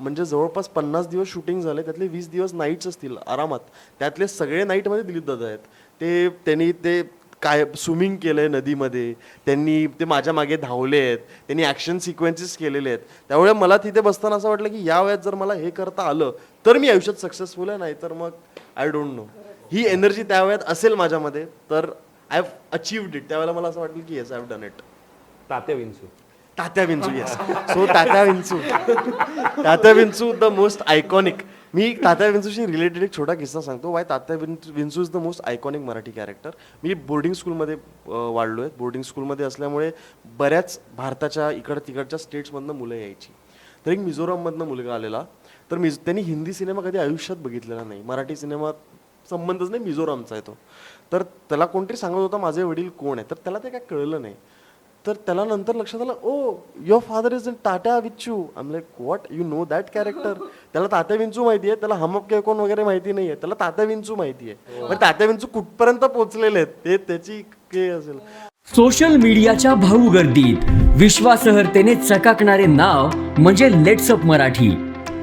म्हणजे जवळपास पन्नास दिवस शूटिंग झाले त्यातले वीस दिवस नाईट्स असतील आरामात. त्यातले सगळे नाईटमध्ये दिलीप दादा आहेत. ते त्यांनी ते काय स्विमिंग केलंय नदीमध्ये त्यांनी ते माझ्या मागे धावले आहेत त्यांनी ॲक्शन सिक्वेन्सेस केलेले आहेत. त्यामुळे मला तिथे बसताना असं वाटलं की या वयात जर मला हे करता आलं तर मी आयुष्यात सक्सेसफुल आहे नाही तर मग आय डोंट नो ही एनर्जी त्या वयात असेल माझ्यामध्ये तर आय हॅव अचीव्ड इट त्यावेळेला मला असं वाटलं की yes I have done it Tatya Vinchu. Tatya Vinchu yes so Tatya Vinchu Tatya Vinchu the most iconic मी तात्या विंचूशी रिलेटेड एक छोटा किस्सा सांगतो. Why Tatya Vinchu is the most iconic Marathi character me boarding स्कूलमध्ये वाढलो आहे बोर्डिंग स्कूलमध्ये असल्यामुळे बऱ्याच भारताच्या इकड तिकडच्या स्टेट्समधनं मुलं यायची. तर एक मिझोराममधनं मुलगा आलेला. तर मिझ त्यांनी हिंदी सिनेमा कधी आयुष्यात बघितलेला नाही. मराठी सिनेमा संबंधच नाही मिझोरामचा आहे तो. तर त्याला कोणतरी सांगत होता माझे वडील कोण आहे? तर त्याला ते काय कळलं नाही. तर त्याला नंतर लक्षात आलं ओ your father is in Tatya Vinchu um like what you know that character त्याला तात्या विंचू माहिती आहे त्याला हमअप के कोण वगैरे माहिती नाही आहे त्याला तात्या विंचू माहिती आहे. पण तात्या विंचू कुठपर्यंत पोहोचलेले आहेत ते त्याची के असेल. सोशल मीडियाच्या भाऊ गर्दीत विश्वासार्हतेने चकाकणारे नाव म्हणजे लेट्सअप मराठी.